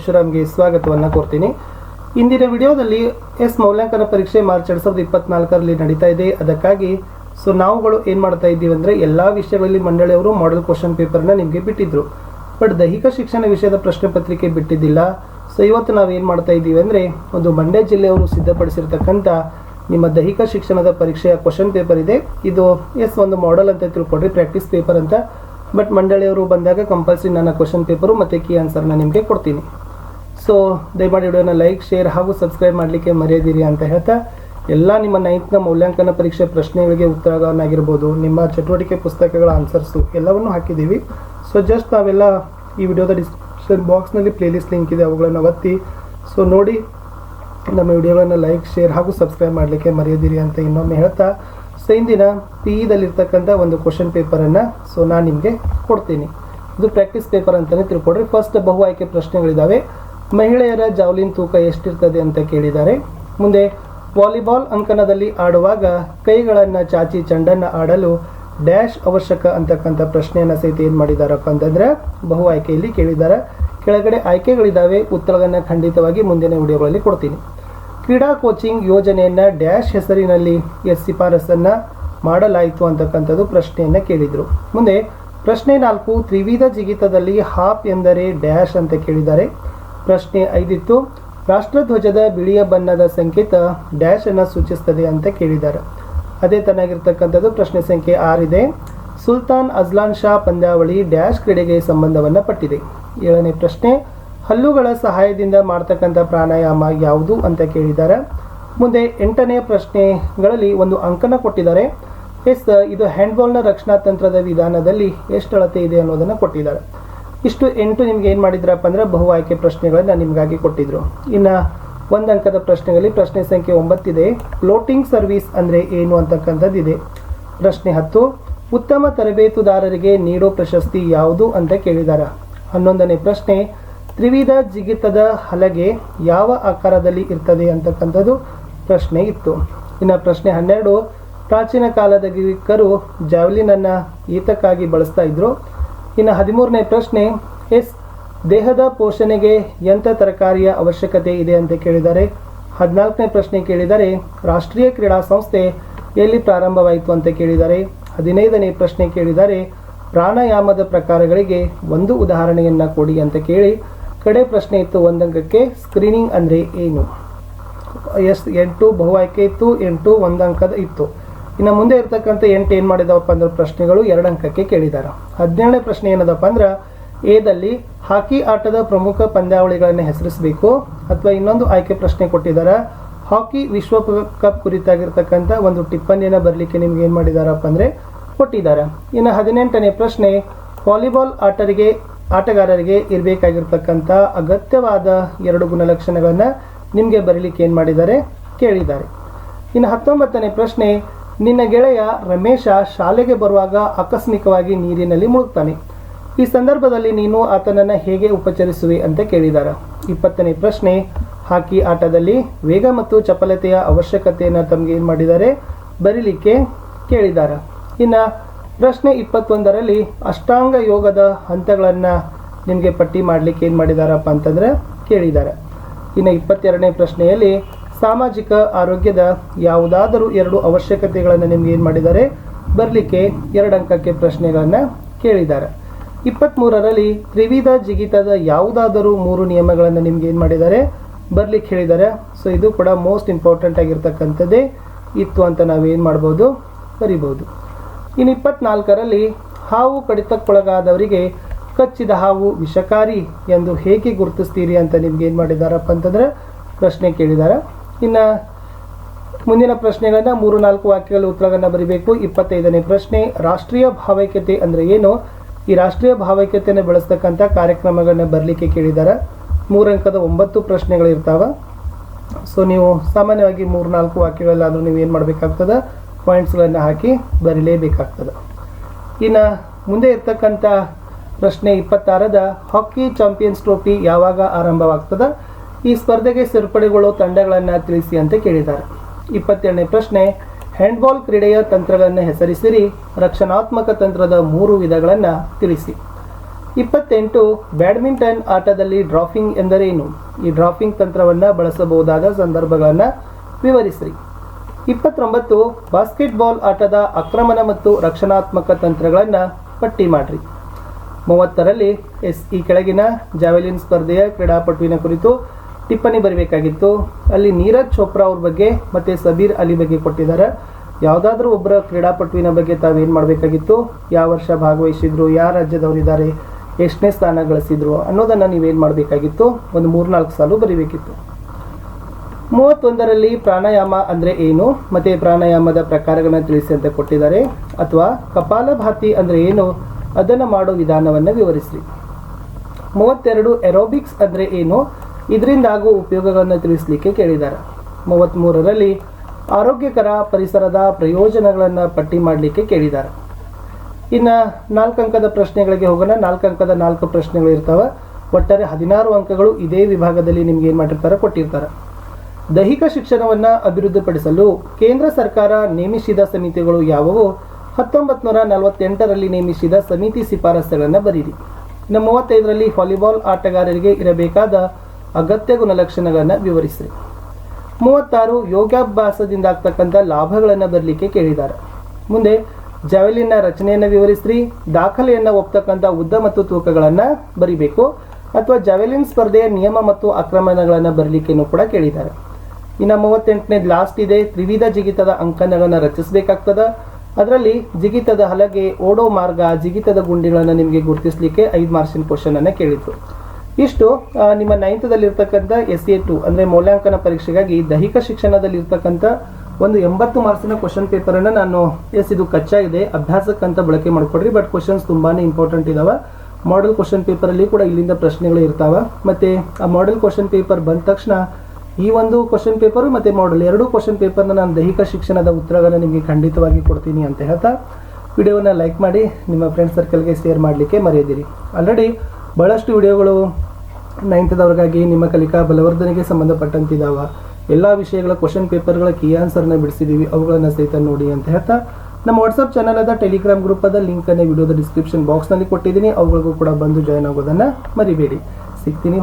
ಪರಶುರಾಮ್ಗೆ ಸ್ವಾಗತವನ್ನು ಕೊಡ್ತೀನಿ ಇಂದಿನ ವಿಡಿಯೋದಲ್ಲಿ ಎಸ್ ಮೌಲ್ಯಾಂಕನ ಪರೀಕ್ಷೆ ಮಾರ್ಚ್ ಎರಡು ಸಾವಿರದ ಇಪ್ಪತ್ನಾಲ್ಕರಲ್ಲಿ ನಡೀತಾ ಇದೆ. ಅದಕ್ಕಾಗಿ ಸೊ ನಾವುಗಳು ಏನು ಮಾಡ್ತಾ ಇದ್ದೀವಿ ಅಂದರೆ ಎಲ್ಲ ವಿಷಯಗಳಲ್ಲಿ ಮಂಡಳಿಯವರು ಮಾಡೆಲ್ ಕ್ವಶನ್ ಪೇಪರ್ನ ನಿಮಗೆ ಬಿಟ್ಟಿದ್ರು. ಬಟ್ ದೈಹಿಕ ಶಿಕ್ಷಣ ವಿಷಯದ ಪ್ರಶ್ನೆ ಪತ್ರಿಕೆ ಬಿಟ್ಟಿದ್ದಿಲ್ಲ. ಸೊ ಇವತ್ತು ನಾವು ಏನು ಮಾಡ್ತಾ ಇದ್ದೀವಿ ಅಂದರೆ ಒಂದು ಮಂಡ್ಯ ಜಿಲ್ಲೆಯವರು ಸಿದ್ಧಪಡಿಸಿರ್ತಕ್ಕಂಥ ನಿಮ್ಮ ದೈಹಿಕ ಶಿಕ್ಷಣದ ಪರೀಕ್ಷೆಯ ಕ್ವಶನ್ ಪೇಪರ್ ಇದೆ. ಇದು ಎಸ್ ಒಂದು ಮಾಡೆಲ್ ಅಂತ ತಿಳ್ಕೊಡ್ರಿ ಪ್ರಾಕ್ಟೀಸ್ ಪೇಪರ್ ಅಂತ. ಬಟ್ ಮಂಡಳಿಯವರು ಬಂದಾಗ ಕಂಪಲ್ಸರಿ ನನ್ನ ಕ್ವಶನ್ ಪೇಪರು ಮತ್ತು ಕೀ ಆನ್ಸರ್ನ ನಿಮಗೆ ಕೊಡ್ತೀನಿ. ಸೊ ದಯಮಾಡಿ ವಿಡಿಯೋನ ಲೈಕ್ ಶೇರ್ ಹಾಗೂ ಸಬ್ಸ್ಕ್ರೈಬ್ ಮಾಡಲಿಕ್ಕೆ ಮರೆಯದಿರಿ ಅಂತ ಹೇಳ್ತಾ, ಎಲ್ಲ ನಿಮ್ಮ ನೈನ್ತ್ನ ಮೌಲ್ಯಾಂಕನ ಪರೀಕ್ಷೆ ಪ್ರಶ್ನೆಗಳಿಗೆ ಉತ್ತರಗಳನ್ನಾಗಿರ್ಬೋದು, ನಿಮ್ಮ ಚಟುವಟಿಕೆ ಪುಸ್ತಕಗಳ ಆನ್ಸರ್ಸು ಎಲ್ಲವನ್ನು ಹಾಕಿದ್ದೀವಿ. ಸೊ ಜಸ್ಟ್ ನಾವೆಲ್ಲ ಈ ವಿಡಿಯೋದ ಡಿಸ್ಕ್ರಿಪ್ಷನ್ ಬಾಕ್ಸ್ನಲ್ಲಿ ಪ್ಲೇಲಿಸ್ಟ್ ಲಿಂಕ್ ಇದೆ, ಅವುಗಳನ್ನು ಒತ್ತಿ. ಸೊ ನೋಡಿ, ನಮ್ಮ ವಿಡಿಯೋಗಳನ್ನು ಲೈಕ್ ಶೇರ್ ಹಾಗೂ ಸಬ್ಸ್ಕ್ರೈಬ್ ಮಾಡಲಿಕ್ಕೆ ಮರೆಯದಿರಿ ಅಂತ ಇನ್ನೊಮ್ಮೆ ಹೇಳ್ತಾ ಸೊ ಇಂದಿನ ಪಿ ಇದಲ್ಲಿರ್ತಕ್ಕಂಥ ಒಂದು ಕ್ವಶನ್ ಪೇಪರನ್ನು ಸೊ ನಾನು ನಿಮಗೆ ಕೊಡ್ತೀನಿ. ಇದು ಪ್ರಾಕ್ಟೀಸ್ ಪೇಪರ್ ಅಂತಲೇ ತಿಳ್ಕೊಡ್ರಿ ಫಸ್ಟ್ ಬಹು ಆಯ್ಕೆ ಪ್ರಶ್ನೆಗಳಿದ್ದಾವೆ ಮಹಿಳೆಯರ ಜಾವ್ಲಿನ್ ತೂಕ ಎಷ್ಟಿರ್ತದೆ ಅಂತ ಕೇಳಿದ್ದಾರೆ. ಮುಂದೆ ವಾಲಿಬಾಲ್ ಅಂಕಣದಲ್ಲಿ ಆಡುವಾಗ ಕೈಗಳನ್ನು ಚಾಚಿ ಚೆಂಡನ್ನು ಆಡಲು ಡ್ಯಾಶ್ ಅವಶ್ಯಕ ಅಂತಕ್ಕಂಥ ಪ್ರಶ್ನೆಯನ್ನು ಸಹಿತ ಏನು ಮಾಡಿದಾರಪ್ಪ ಅಂತಂದ್ರೆ ಬಹು ಆಯ್ಕೆಯಲ್ಲಿ ಕೇಳಿದ್ದಾರೆ. ಕೆಳಗಡೆ ಆಯ್ಕೆಗಳಿದ್ದಾವೆ ಉತ್ತರಗಳನ್ನು ಖಂಡಿತವಾಗಿ ಮುಂದಿನ ವಿಡಿಯೋಗಳಲ್ಲಿ ಕೊಡ್ತೀನಿ. ಕ್ರೀಡಾ ಕೋಚಿಂಗ್ ಯೋಜನೆಯನ್ನು ಡ್ಯಾಶ್ ಹೆಸರಿನಲ್ಲಿ ಎಸ್ ಶಿಫಾರಸನ್ನು ಮಾಡಲಾಯಿತು ಅಂತಕ್ಕಂಥದ್ದು ಪ್ರಶ್ನೆಯನ್ನು ಕೇಳಿದರು. ಮುಂದೆ ಪ್ರಶ್ನೆ ನಾಲ್ಕು, ತ್ರಿವಿಧ ಜಿಗಿತದಲ್ಲಿ ಹಾಪ್ ಎಂದರೆ ಡ್ಯಾಶ್ ಅಂತ ಕೇಳಿದ್ದಾರೆ. ಪ್ರಶ್ನೆ ಐದಿತ್ತು. ರಾಷ್ಟ್ರಧ್ವಜದ ಬಿಳಿಯ ಬಣ್ಣದ ಸಂಕೇತ ಡ್ಯಾಶ್ ಅನ್ನು ಸೂಚಿಸ್ತದೆ ಅಂತ ಕೇಳಿದ್ದಾರೆ. ಅದೇ ತನ್ನಾಗಿರ್ತಕ್ಕಂಥದ್ದು ಪ್ರಶ್ನೆ ಸಂಖ್ಯೆ ಆರಿದೆ. ಸುಲ್ತಾನ್ ಅಜ್ಲಾನ್ ಶಾ ಪಂದ್ಯಾವಳಿ ಡ್ಯಾಶ್ ಕ್ರೀಡೆಗೆ ಸಂಬಂಧವನ್ನು ಪಟ್ಟಿದೆ. ಏಳನೇ ಪ್ರಶ್ನೆ, ಹಲ್ಲುಗಳ ಸಹಾಯದಿಂದ ಮಾಡ್ತಕ್ಕಂಥ ಪ್ರಾಣಾಯಾಮ ಯಾವುದು ಅಂತ ಕೇಳಿದ್ದಾರೆ. ಮುಂದೆ ಎಂಟನೇ ಪ್ರಶ್ನೆಗಳಲ್ಲಿ ಒಂದು ಅಂಕನ ಕೊಟ್ಟಿದ್ದಾರೆ. ಎಸ್, ಇದು ಹ್ಯಾಂಡ್ಬಾಲ್ನ ರಕ್ಷಣಾ ತಂತ್ರದ ವಿಧಾನದಲ್ಲಿ ಎಷ್ಟು ಅಳತೆ ಇದೆ ಅನ್ನೋದನ್ನು ಕೊಟ್ಟಿದ್ದಾರೆ. ಇಷ್ಟು ಎಂಟು ನಿಮ್ಗೆ ಏನು ಮಾಡಿದ್ರಪ್ಪ ಅಂದ್ರೆ ಬಹು ಆಯ್ಕೆ ಪ್ರಶ್ನೆಗಳನ್ನು ನಿಮಗಾಗಿ ಕೊಟ್ಟಿದ್ರು. ಇನ್ನು ಒಂದು ಅಂಕದ ಪ್ರಶ್ನೆಗಳಲ್ಲಿ ಪ್ರಶ್ನೆ ಸಂಖ್ಯೆ ಒಂಬತ್ತಿದೆ ಫ್ಲೋಟಿಂಗ್ ಸರ್ವಿಸ್ ಅಂದರೆ ಏನು ಅಂತಕ್ಕಂಥದ್ದು ಇದೆ. ಪ್ರಶ್ನೆ ಹತ್ತು, ಉತ್ತಮ ತರಬೇತುದಾರರಿಗೆ ನೀಡೋ ಪ್ರಶಸ್ತಿ ಯಾವುದು ಅಂತ ಕೇಳಿದಾರ. ಹನ್ನೊಂದನೇ ಪ್ರಶ್ನೆ, ತ್ರಿವಿಧ ಜಿಗಿತದ ಹಲಗೆ ಯಾವ ಆಕಾರದಲ್ಲಿ ಇರ್ತದೆ ಅಂತಕ್ಕಂಥದ್ದು ಪ್ರಶ್ನೆ ಇತ್ತು. ಇನ್ನು ಪ್ರಶ್ನೆ ಹನ್ನೆರಡು, ಪ್ರಾಚೀನ ಕಾಲದ ಗ್ರೀಕರು ಜಾವ್ಲಿನನ್ನು ಈತಕ್ಕಾಗಿ ಬಳಸ್ತಾ ಇದ್ರು. ಇನ್ನು ಹದಿಮೂರನೇ ಪ್ರಶ್ನೆ, ಎಸ್, ದೇಹದ ಪೋಷಣೆಗೆ ಎಂಥ ತರಕಾರಿಯ ಅವಶ್ಯಕತೆ ಇದೆ ಅಂತ ಕೇಳಿದ್ದಾರೆ. ಹದಿನಾಲ್ಕನೇ ಪ್ರಶ್ನೆ ಕೇಳಿದರೆ, ರಾಷ್ಟ್ರೀಯ ಕ್ರೀಡಾ ಸಂಸ್ಥೆ ಎಲ್ಲಿ ಪ್ರಾರಂಭವಾಯಿತು ಅಂತ ಕೇಳಿದ್ದಾರೆ ಹದಿನೈದನೇ ಪ್ರಶ್ನೆ ಕೇಳಿದರೆ, ಪ್ರಾಣಾಯಾಮದ ಪ್ರಕಾರಗಳಿಗೆ ಒಂದು ಉದಾಹರಣೆಯನ್ನು ಕೊಡಿ ಅಂತ ಕೇಳಿ, ಕಡೆ ಪ್ರಶ್ನೆ ಇತ್ತು ಒಂದಂಕಕ್ಕೆ ಸ್ಕ್ರೀನಿಂಗ್ ಅಂದರೆ ಏನು? ಎಸ್, ಎಂಟು ಬಹು ಆಯ್ಕೆ ಇತ್ತು, ಎಂಟು ಒಂದು ಅಂಕದ ಇತ್ತು. ಇನ್ನು ಮುಂದೆ ಇರತಕ್ಕಂಥ ಎಂಟು ಏನು ಮಾಡಿದವಪ್ಪ ಅಂದ್ರೆ ಪ್ರಶ್ನೆಗಳು ಎರಡು ಅಂಕಕ್ಕೆ ಕೇಳಿದ್ದಾರೆ ಹದಿನೇಳನೇ ಪ್ರಶ್ನೆ ಏನದಪ್ಪ ಅಂದ್ರೆ ಎದಲ್ಲಿ ಹಾಕಿ ಆಟದ ಪ್ರಮುಖ ಪಂದ್ಯಾವಳಿಗಳನ್ನು ಹೆಸರಿಸಬೇಕು ಅಥವಾ ಇನ್ನೊಂದು ಆಯ್ಕೆ ಪ್ರಶ್ನೆ ಕೊಟ್ಟಿದ್ದಾರೆ ಹಾಕಿ ವಿಶ್ವ ಕಪ್ ಕುರಿತಾಗಿರ್ತಕ್ಕಂಥ ಒಂದು ಟಿಪ್ಪಣಿಯನ್ನು ಬರಲಿಕ್ಕೆ ನಿಮ್ಗೆ ಏನು ಮಾಡಿದಾರಪ್ಪ ಅಂದರೆ ಕೊಟ್ಟಿದ್ದಾರೆ ಇನ್ನು ಹದಿನೆಂಟನೇ ಪ್ರಶ್ನೆ, ವಾಲಿಬಾಲ್ ಆಟರಿಗೆ, ಆಟಗಾರರಿಗೆ ಇರಬೇಕಾಗಿರ್ತಕ್ಕಂಥ ಅಗತ್ಯವಾದ ಎರಡು ಗುಣಲಕ್ಷಣಗಳನ್ನು ನಿಮಗೆ ಬರಲಿಕ್ಕೆ ಏನು ಮಾಡಿದ್ದಾರೆ ಕೇಳಿದ್ದಾರೆ ಇನ್ನು ಹತ್ತೊಂಬತ್ತನೇ ಪ್ರಶ್ನೆ ನಿನ್ನ ಗೆಳೆಯ ರಮೇಶ ಶಾಲೆಗೆ ಬರುವಾಗ ಆಕಸ್ಮಿಕವಾಗಿ ನೀರಿನಲ್ಲಿ ಮುಳುಗ್ತಾನೆ. ಈ ಸಂದರ್ಭದಲ್ಲಿ ನೀನು ಆತನನ್ನು ಹೇಗೆ ಉಪಚರಿಸುವೆ ಅಂತ ಕೇಳಿದ್ದಾರೆ ಇಪ್ಪತ್ತನೇ ಪ್ರಶ್ನೆ, ಹಾಕಿ ಆಟದಲ್ಲಿ ವೇಗ ಮತ್ತು ಚಪಲತೆಯ ಅವಶ್ಯಕತೆಯನ್ನು ತಮಗೆ ಏನು ಮಾಡಿದ್ದಾರೆ ಬರೀಲಿಕ್ಕೆ ಕೇಳಿದ್ದಾರೆ ಇನ್ನು ಪ್ರಶ್ನೆ ಇಪ್ಪತ್ತೊಂದರಲ್ಲಿ ಅಷ್ಟಾಂಗ ಯೋಗದ ಹಂತಗಳನ್ನು ನಿಮಗೆ ಪಟ್ಟಿ ಮಾಡಲಿಕ್ಕೆ ಏನು ಮಾಡಿದಾರಪ್ಪ ಅಂತಂದರೆ ಕೇಳಿದ್ದಾರೆ ಇನ್ನು ಇಪ್ಪತ್ತೆರಡನೇ ಪ್ರಶ್ನೆಯಲ್ಲಿ ಸಾಮಾಜಿಕ ಆರೋಗ್ಯದ ಯಾವುದಾದರೂ ಎರಡು ಅವಶ್ಯಕತೆಗಳನ್ನು ನಿಮ್ಗೆ ಏನು ಮಾಡಿದ್ದಾರೆ? ಬರಲಿಕ್ಕೆ ಎರಡು ಅಂಕಕ್ಕೆ ಪ್ರಶ್ನೆಗಳನ್ನು ಕೇಳಿದ್ದಾರೆ. ಇಪ್ಪತ್ತ್ಮೂರರಲ್ಲಿ ತ್ರಿವಿಧ ಜಿಗಿತದ ಯಾವುದಾದರೂ ಮೂರು ನಿಯಮಗಳನ್ನು ನಿಮ್ಗೆ ಏನು ಮಾಡಿದ್ದಾರೆ? ಬರ್ಲಿಕ್ಕೆ ಹೇಳಿದ್ದಾರೆ. ಸೊ ಇದು ಕೂಡ ಮೋಸ್ಟ್ ಇಂಪಾರ್ಟೆಂಟ್ ಆಗಿರ್ತಕ್ಕಂಥದ್ದೇ ಇತ್ತು ಅಂತ ನಾವೇನು ಮಾಡ್ಬೋದು? ಬರಿಬೋದು. ಇನ್ನು ಇಪ್ಪತ್ನಾಲ್ಕರಲ್ಲಿ ಹಾವು ಕಡಿತಕ್ಕೊಳಗಾದವರಿಗೆ ಕಚ್ಚಿದ ಹಾವು ವಿಷಕಾರಿ ಎಂದು ಹೇಗೆ ಗುರುತಿಸ್ತೀರಿ ಅಂತ ನಿಮ್ಗೆ ಏನು ಮಾಡಿದಾರಪ್ಪ ಅಂತಂದ್ರೆ ಪ್ರಶ್ನೆ ಕೇಳಿದ್ದಾರೆ ಇನ್ನು ಮುಂದಿನ ಪ್ರಶ್ನೆಗಳನ್ನ ಮೂರು, ನಾಲ್ಕು ವಾಕ್ಯಗಳ ಉತ್ತರಗಳನ್ನು ಬರೀಬೇಕು. ಇಪ್ಪತ್ತೈದನೇ ಪ್ರಶ್ನೆ, ರಾಷ್ಟ್ರೀಯ ಭಾವೈಕ್ಯತೆ ಅಂದರೆ ಏನು? ಈ ರಾಷ್ಟ್ರೀಯ ಭಾವೈಕ್ಯತೆಯನ್ನು ಬೆಳೆಸ್ತಕ್ಕಂಥ ಕಾರ್ಯಕ್ರಮಗಳನ್ನ ಬರಲಿಕ್ಕೆ ಕೇಳಿದ್ದಾರೆ ಮೂರಂಕದ ಒಂಬತ್ತು ಪ್ರಶ್ನೆಗಳಿರ್ತಾವೆ ಸೊ ನೀವು ಸಾಮಾನ್ಯವಾಗಿ ಮೂರು, ನಾಲ್ಕು ವಾಕ್ಯಗಳಲ್ಲಾದರೂ ನೀವು ಏನು ಮಾಡಬೇಕಾಗ್ತದೆ? ಪಾಯಿಂಟ್ಸ್ಗಳನ್ನು ಹಾಕಿ ಬರೀಲೇಬೇಕಾಗ್ತದೆ. ಇನ್ನು ಮುಂದೆ ಇರ್ತಕ್ಕಂಥ ಪ್ರಶ್ನೆ ಇಪ್ಪತ್ತಾರದ ಹಾಕಿ ಚಾಂಪಿಯನ್ಸ್ ಟ್ರೋಫಿ ಯಾವಾಗ ಆರಂಭವಾಗ್ತದೆ? ಈ ಸ್ಪರ್ಧೆಗೆ ಸೇರ್ಪಡೆಗೊಳ್ಳುವ ತಂಡಗಳನ್ನು ತಿಳಿಸಿ ಅಂತ ಕೇಳಿದ್ದಾರೆ. ಇಪ್ಪತ್ತೆರಡನೇ ಪ್ರಶ್ನೆ ಹ್ಯಾಂಡ್ಬಾಲ್ ಕ್ರೀಡೆಯ ತಂತ್ರಗಳನ್ನು ಹೆಸರಿಸಿರಿ, ರಕ್ಷಣಾತ್ಮಕ ತಂತ್ರದ ಮೂರು ವಿಧಗಳನ್ನು ತಿಳಿಸಿ. ಇಪ್ಪತ್ತೆಂಟು, ಬ್ಯಾಡ್ಮಿಂಟನ್ ಆಟದಲ್ಲಿ ಡ್ರಾಫಿಂಗ್ ಎಂದರೇನು? ಈ ಡ್ರಾಫಿಂಗ್ ತಂತ್ರವನ್ನು ಬಳಸಬಹುದಾದ ಸಂದರ್ಭಗಳನ್ನು ವಿವರಿಸಿರಿ. ಇಪ್ಪತ್ತೊಂಬತ್ತು ಬಾಸ್ಕೆಟ್ಬಾಲ್ ಆಟದ ಆಕ್ರಮಣ ಮತ್ತು ರಕ್ಷಣಾತ್ಮಕ ತಂತ್ರಗಳನ್ನು ಪಟ್ಟಿ ಮಾಡಿರಿ. ಮೂವತ್ತರಲ್ಲಿ ಎಸ್ ಈ ಕೆಳಗಿನ ಜಾವೆಲಿನ್ ಸ್ಪರ್ಧೆಯ ಕ್ರೀಡಾಪಟುವಿನ ಕುರಿತು ಟಿಪ್ಪಣಿ ಬರಬೇಕಾಗಿತ್ತು. ಅಲ್ಲಿ ನೀರಜ್ ಚೋಪ್ರಾ ಅವ್ರ ಬಗ್ಗೆ ಮತ್ತು ಸಬೀರ್ ಅಲಿ ಬಗ್ಗೆ ಕೊಟ್ಟಿದ್ದಾರೆ. ಯಾವುದಾದ್ರೂ ಒಬ್ಬರ ಕ್ರೀಡಾಪಟುವಿನ ಬಗ್ಗೆ ತಾವೇನು ಮಾಡಬೇಕಾಗಿತ್ತು? ಯಾವ ವರ್ಷ ಭಾಗವಹಿಸಿದ್ರು? ಯಾವ ರಾಜ್ಯದವರಿದ್ದಾರೆ? ಎಷ್ಟನೇ ಸ್ಥಾನ ಗಳಿಸಿದ್ರು? ಅನ್ನೋದನ್ನು ನೀವೇನು ಮಾಡಬೇಕಾಗಿತ್ತು? ಒಂದು ಮೂರ್ನಾಲ್ಕು ಸಾಲು ಬರೀಬೇಕಿತ್ತು. ಮೂವತ್ತೊಂದರಲ್ಲಿ ಪ್ರಾಣಾಯಾಮ ಅಂದರೆ ಏನು? ಮತ್ತು ಪ್ರಾಣಾಯಾಮದ ಪ್ರಕಾರಗಳನ್ನು ತಿಳಿಸಿ ಅಂತ ಕೊಟ್ಟಿದ್ದಾರೆ. ಅಥವಾ ಕಪಾಲಭಾತಿ ಅಂದರೆ ಏನು? ಅದನ್ನು ಮಾಡೋ ವಿಧಾನವನ್ನು ವಿವರಿಸಿ ಮೂವತ್ತೆರಡು ಎರೋಬಿಕ್ಸ್ ಅಂದರೆ ಏನು? ಇದರಿಂದ ಆಗುವ ಉಪಯೋಗಗಳನ್ನು ತಿಳಿಸಲಿಕ್ಕೆ ಕೇಳಿದ್ದಾರೆ. ಮೂವತ್ತ್ಮೂರರಲ್ಲಿ ಆರೋಗ್ಯಕರ ಪರಿಸರದ ಪ್ರಯೋಜನಗಳನ್ನು ಪಟ್ಟಿ ಮಾಡಲಿಕ್ಕೆ ಕೇಳಿದ್ದಾರೆ. ಇನ್ನು ನಾಲ್ಕು ಅಂಕದ ಪ್ರಶ್ನೆಗಳಿಗೆ ಹೋಗೋಣ. ನಾಲ್ಕು ಅಂಕದ ನಾಲ್ಕು ಪ್ರಶ್ನೆಗಳು ಇರ್ತವೆ. ಒಟ್ಟಾರೆ ಹದಿನಾರು ಅಂಕಗಳು ಇದೇ ವಿಭಾಗದಲ್ಲಿ ನಿಮ್ಗೆ ಏನು ಮಾಡಿರ್ತಾರೆ ಕೊಟ್ಟಿರ್ತಾರೆ. ದೈಹಿಕ ಶಿಕ್ಷಣವನ್ನು ಅಭಿವೃದ್ಧಿಪಡಿಸಲು ಕೇಂದ್ರ ಸರ್ಕಾರ ನೇಮಿಸಿದ ಸಮಿತಿಗಳು ಯಾವುವು? ಹತ್ತೊಂಬತ್ತು ನೂರ ನಲವತ್ತೆಂಟರಲ್ಲಿ ನೇಮಿಸಿದ ಸಮಿತಿ ಶಿಫಾರಸುಗಳನ್ನು ಬರೀರಿ. ಇನ್ನು ಮೂವತ್ತೈದರಲ್ಲಿ ವಾಲಿಬಾಲ್ ಆಟಗಾರರಿಗೆ ಇರಬೇಕಾದ ಅಗತ್ಯ ಗುಣಲಕ್ಷಣಗಳನ್ನು ವಿವರಿಸ್ರಿ. ಮೂವತ್ತಾರು ಯೋಗಾಭ್ಯಾಸದಿಂದ ಆಗ್ತಕ್ಕಂಥ ಲಾಭಗಳನ್ನು ಬರಲಿಕ್ಕೆ ಕೇಳಿದ್ದಾರೆ ಮುಂದೆ ಜವೆಲಿನ ರಚನೆಯನ್ನು ವಿವರಿಸ್ರಿ, ದಾಖಲೆಯನ್ನು ಒಪ್ತಕ್ಕಂಥ ಉದ್ದ ಮತ್ತು ತೂಕಗಳನ್ನು ಬರಿಬೇಕು, ಅಥವಾ ಜವೆಲಿನ್ ಸ್ಪರ್ಧೆಯ ನಿಯಮ ಮತ್ತು ಆಕ್ರಮಣಗಳನ್ನು ಬರಲಿಕ್ಕೆನೂ ಕೂಡ ಕೇಳಿದ್ದಾರೆ ಇನ್ನು ಮೂವತ್ತೆಂಟನೇ ಲಾಸ್ಟ್ ಇದೆ, ತ್ರಿವಿಧ ಜಿಗಿತದ ಅಂಕಣಗಳನ್ನು ರಚಿಸಬೇಕಾಗ್ತದ. ಅದರಲ್ಲಿ ಜಿಗಿತದ ಹಲಗೆ ಓಡೋ ಮಾರ್ಗ, ಜಿಗಿತದ ಗುಂಡಿಗಳನ್ನು ನಿಮಗೆ ಗುರುತಿಸಲಿಕ್ಕೆ ಐದು ಮಾರ್ಕ್ಸಿನ ಕ್ವಶನ್ ಅನ್ನು ಕೇಳಿದ್ರು. ಇಷ್ಟು ನಿಮ್ಮ ನೈನ್ತದಲ್ಲಿರ್ತಕ್ಕಂಥ ಎಸ್ ಎ ಟು ಅಂದರೆ ಮೌಲ್ಯಾಂಕನ ಪರೀಕ್ಷೆಗಾಗಿ ದೈಹಿಕ ಶಿಕ್ಷಣದಲ್ಲಿ ಇರ್ತಕ್ಕಂಥ ಒಂದು ಎಂಬತ್ತು ಮಾರ್ಕ್ಸಿನ ಕ್ವಶನ್ ಪೇಪರನ್ನು ನಾನು, ಎಸ್, ಇದು ಕಚ್ಚಾಗಿದೆ. ಅಭ್ಯಾಸಕ್ಕಂತ ಬಳಕೆ ಮಾಡಿಕೊಡ್ರಿ ಬಟ್ ಕ್ವಶನ್ಸ್ ತುಂಬಾ ಇಂಪಾರ್ಟೆಂಟ್ ಇದಾವೆ. ಮಾಡೆಲ್ ಕ್ವಶನ್ ಪೇಪರಲ್ಲಿ ಕೂಡ ಇಲ್ಲಿಂದ ಪ್ರಶ್ನೆಗಳು ಇರ್ತಾವೆ. ಮತ್ತು ಆ ಮಾಡೆಲ್ ಕ್ವಶನ್ ಪೇಪರ್ ಬಂದ ತಕ್ಷಣ ಈ ಒಂದು ಕ್ವಶನ್ ಪೇಪರು ಮತ್ತು ಮಾಡೆಲ್ ಎರಡೂ ಕ್ವಶನ್ ಪೇಪರ್ನ ನಾನು ದೈಹಿಕ ಶಿಕ್ಷಣದ ಉತ್ತರಗಳನ್ನು ನಿಮಗೆ ಖಂಡಿತವಾಗಿ ಕೊಡ್ತೀನಿ ಅಂತ ಹೇಳ್ತಾ ವಿಡಿಯೋನ ಲೈಕ್ ಮಾಡಿ, ನಿಮ್ಮ ಫ್ರೆಂಡ್ ಸರ್ಕಲ್ಗೆ ಶೇರ್ ಮಾಡಲಿಕ್ಕೆ ಮರೆಯದಿರಿ. ಆಲ್ರೆಡಿ ಭಾಳಷ್ಟು ವಿಡಿಯೋಗಳು ನೈನ್ತ್ದವ್ರಿಗಾಗಿ ನಿಮ್ಮ ಕಲಿಕಾ ಬಲವರ್ಧನೆಗೆ ಸಂಬಂಧಪಟ್ಟಂತಿದ್ದಾವ ಎಲ್ಲ ವಿಷಯಗಳ ಕ್ವಶನ್ ಪೇಪರ್ಗಳ ಕೀ ಆನ್ಸರ್ನ ಬಿಡಿಸಿದ್ದೀವಿ ಅವುಗಳನ್ನು ಸಹಿತ ನೋಡಿ ಅಂತ ಹೇಳ್ತಾ, ನಮ್ಮ ವಾಟ್ಸಪ್ ಚಾನಲ್ ಅದ ಟೆಲಿಗ್ರಾಮ್ ಗ್ರೂಪ್ ಅದ ಲಿಂಕನ್ನು ವಿಡಿಯೋದ ಡಿಸ್ಕ್ರಿಪ್ಷನ್ ಬಾಕ್ಸ್ನಲ್ಲಿ ಕೊಟ್ಟಿದ್ದೀನಿ. ಅವುಗಳಿಗೂ ಕೂಡ ಬಂದು ಜಾಯ್ನ್ ಆಗೋದನ್ನು ಮರಿಬೇಡಿ. ಸಿಗ್ತೀನಿ.